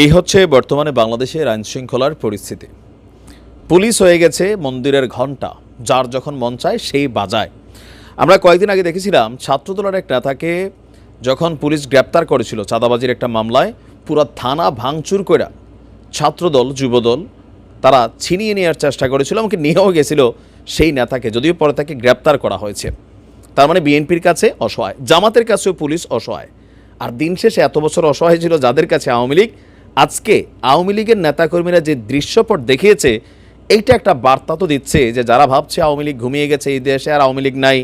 এই হচ্ছে বর্তমানে বাংলাদেশের আইন শৃঙ্খলার পরিস্থিতি। পুলিশ হয়ে গেছে মন্দিরের ঘণ্টা, যার যখন মন চায় সেই বাজায়। আমরা কয়েকদিন আগে দেখেছিলাম, ছাত্রদলের এক নেতাকে যখন পুলিশ গ্রেপ্তার করেছিল চাঁদাবাজির একটা মামলায়, পুরো থানা ভাঙচুর করে ছাত্রদল, যুবদল, তারা ছিনিয়ে নেওয়ার চেষ্টা করেছিল, এমনকি নিয়েও গেছিল সেই নেতাকে, যদিও পরে তাকে গ্রেপ্তার করা হয়েছে। তার মানে বিএনপির কাছে অসহায়, জামাতের কাছেও পুলিশ অসহায়। আর দিন শেষে এত বছর অসহায় ছিল যাদের কাছে আওয়ামী লীগ আজকে আওয়ামী লীগের নেতাকর্মীরা যে দৃশ্যপট দেখিয়েছে, এইটা একটা বার্তা তো দিচ্ছে যে যারা ভাবছে আওয়ামী লীগ ঘুমিয়ে গেছে এই দেশে আর আওয়ামী লীগ নাই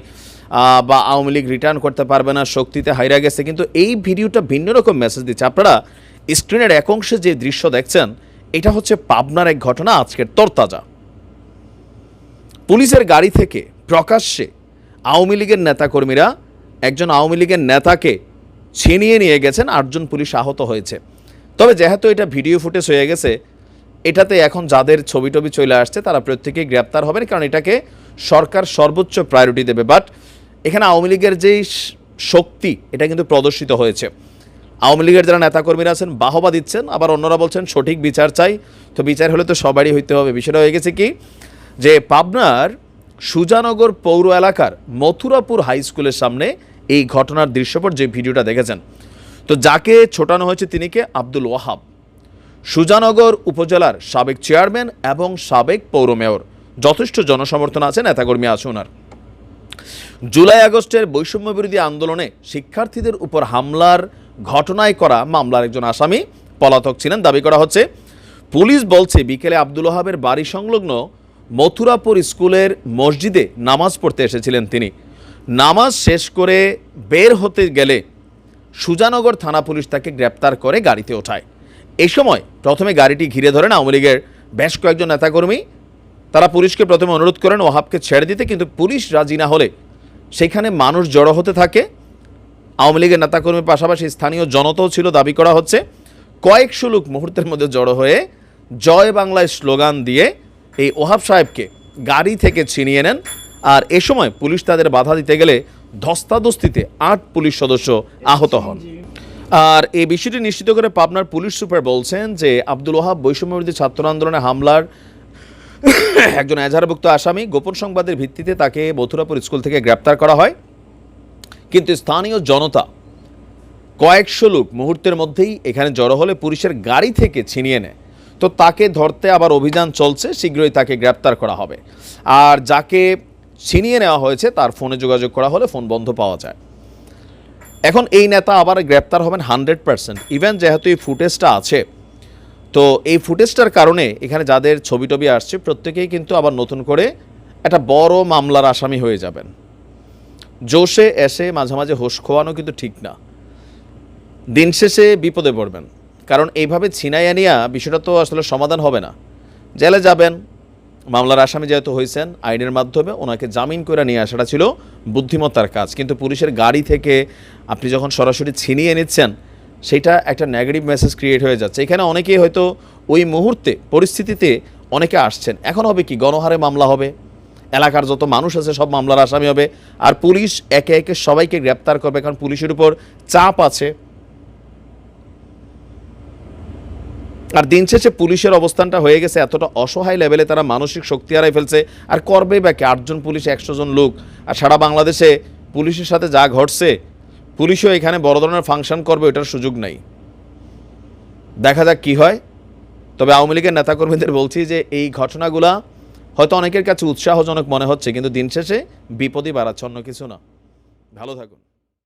বা আওয়ামী লীগ রিটার্ন করতে পারবে না, শক্তিতে হাইরা গেছে। কিন্তু এই ভিডিওটা ভিন্ন রকম মেসেজ দিচ্ছে। আপনারা স্ক্রিনের এক অংশে যে দৃশ্য দেখছেন, এটা হচ্ছে পাবনার এক ঘটনা আজকের তরতাজা। পুলিশের গাড়ি থেকে প্রকাশ্যে আওয়ামী লীগের নেতাকর্মীরা একজন আওয়ামী লীগের নেতাকে ছিনিয়ে নিয়ে গেছেন, আটজন পুলিশ আহত হয়েছে। তবে যেহেতু এটা ভিডিও ফুটেজ হয়ে গেছে, এটাতে এখন যাদের ছবি টবি চলে আসছে, তারা প্রত্যেকেই গ্রেপ্তার হবেন, কারণ এটাকে সরকার সর্বোচ্চ প্রায়োরিটি দেবে। বাট এখানে আওয়ামী লীগের যেই শক্তি, এটা কিন্তু প্রদর্শিত হয়েছে। আওয়ামী লীগের যারা নেতাকর্মীরা আছেন, বাহবা দিচ্ছেন, আবার অন্যরা বলছেন, সঠিক বিচার চাই। তো বিচার হলে তো সবারই হইতে হবে। বিষয়টা হয়ে গেছে কি, যে পাবনার সুজানগর পৌর এলাকার মথুরাপুর হাই স্কুলের সামনে এই ঘটনার দৃশ্যপট যে ভিডিওটা দেখেছেন তো যাকে ছোটানো হয়েছে তিনি কে? আব্দুল ওয়াহাব। সুজানগর উপজেলার সাবেক চেয়ারম্যান এবং সাবেক পৌর মেয়র। যথেষ্ট জনসমর্থন আছে, নেতাকর্মী আছে ওনার জুলাই আগস্টের বৈষম্য বিরোধী আন্দোলনে শিক্ষার্থীদের উপর হামলার ঘটনায় করা মামলার একজন আসামি পলাতক ছিলেন। দাবি করা হচ্ছে, পুলিশ বলছে, বিকেলে আব্দুল ওহাবের বাড়ি সংলগ্ন মথুরাপুর স্কুলের মসজিদে নামাজ পড়তে এসেছিলেন তিনি। নামাজ শেষ করে বের হতে গেলে সুজানগর থানা পুলিশ তাকে গ্রেপ্তার করে গাড়িতে ওঠায়। এই সময় প্রথমে গাড়িটি ঘিরে ধরেন আওয়ামী লীগের বেশ কয়েকজন নেতাকর্মী। তারা পুলিশকে প্রথমে অনুরোধ করেন ওহাবকে ছেড়ে দিতে, কিন্তু পুলিশ রাজি না হলে সেখানে মানুষ জড়ো হতে থাকে। আওয়ামী লীগের নেতাকর্মীর পাশাপাশি স্থানীয় জনতাও ছিল, দাবি করা হচ্ছে। কয়েকশো লোক মুহূর্তের মধ্যে জড়ো হয়ে জয় বাংলায় স্লোগান দিয়ে এই ওহাব সাহেবকে গাড়ি থেকে ছিনিয়ে নেন। আর এ সময় পুলিশ তাদের বাধা দিতে গেলে ধস্তাধস্তিতে আট পুলিশ সদস্য আহত হন। আর এই বিষয়টি নিশ্চিত করে পাবনার পুলিশ সুপার বলছেন যে আব্দুল ওহাব বৈষম্যবিরোধী ছাত্র আন্দোলনে হামলার একজন এজাহারভুক্ত আসামি গোপন সংবাদের ভিত্তিতে তাকে মথুরাপুর স্কুল থেকে গ্রেপ্তার করা হয়। কিন্তু স্থানীয় জনতা কয়েকশো লোক মুহূর্তের মধ্যেই এখানে জড়ো হলে পুলিশের গাড়ি থেকে ছিনিয়ে নেয়। তো তাকে ধরতে আবার অভিযান চলছে, শীঘ্রই তাকে গ্রেপ্তার করা হবে। আর যাকে ছিনিয়ে নেওয়া হয়েছে, তার ফোনে যোগাযোগ করা হলে ফোন বন্ধ পাওয়া যায়। এখন এই নেতা আবার গ্রেপ্তার হবেন হান্ড্রেড পার্সেন্ট। ইভেন যেহেতু এই ফুটেজটা আছে, তো এই ফুটেজটার কারণে এখানে যাদের ছবি টবি আসছে, প্রত্যেকেই কিন্তু আবার নতুন করে একটা বড় মামলার আসামি হয়ে যাবেন। জোশে, এসে, মাঝে মাঝে হোশ খোয়ানো কিন্তু ঠিক না। দিন শেষে বিপদে পড়বেন। কারণ এইভাবে ছিনাইয়া নিয়া বিষয়টা তো আসলে সমাধান হবে না। জেলে যাবেন মামলার আসামি যেহেতু হয়েছেন, আইনের মাধ্যমে ওনাকে জামিন করে নিয়ে আসাটা ছিল বুদ্ধিমত্তার কাজ। কিন্তু পুলিশের গাড়ি থেকে আপনি যখন সরাসরি ছিনিয়ে নিচ্ছেন, সেটা একটা নেগেটিভ মেসেজ ক্রিয়েট হয়ে যাচ্ছে। এখানে অনেকেই হয়তো ওই মুহূর্তে, পরিস্থিতিতে অনেকে আসছেন। এখন হবে কি? গণহারে মামলা হবে। এলাকার যত মানুষ আছে, সব মামলার আসামি হবে। আর পুলিশ একে একে সবাইকে গ্রেপ্তার করবে। কারণ পুলিশের উপর চাপ আছে। আর দিন শেষে পুলিশের অবস্থানটা হয়ে গেছে এতটা অসহায় লেভেলে তারা মানসিক শক্তি হারাই ফেলছে। আর করবে বা কি? আটজন পুলিশ, একশো জন লোক। আর সারা বাংলাদেশে পুলিশের সাথে যা ঘটছে, পুলিশও এখানে বড় ধরনের ফাংশন করবে ওটার সুযোগ নাই। দেখা যাক কি হয়। তবে আওয়ামী লীগের নেতাকর্মীদের বলছি যে এই ঘটনাগুলা হয়তো অনেকের কাছে উৎসাহজনক মনে হচ্ছে, কিন্তু দিন শেষে বিপদই বাড়াচ্ছে, অন্য কিছু না। ভালো থাকুন।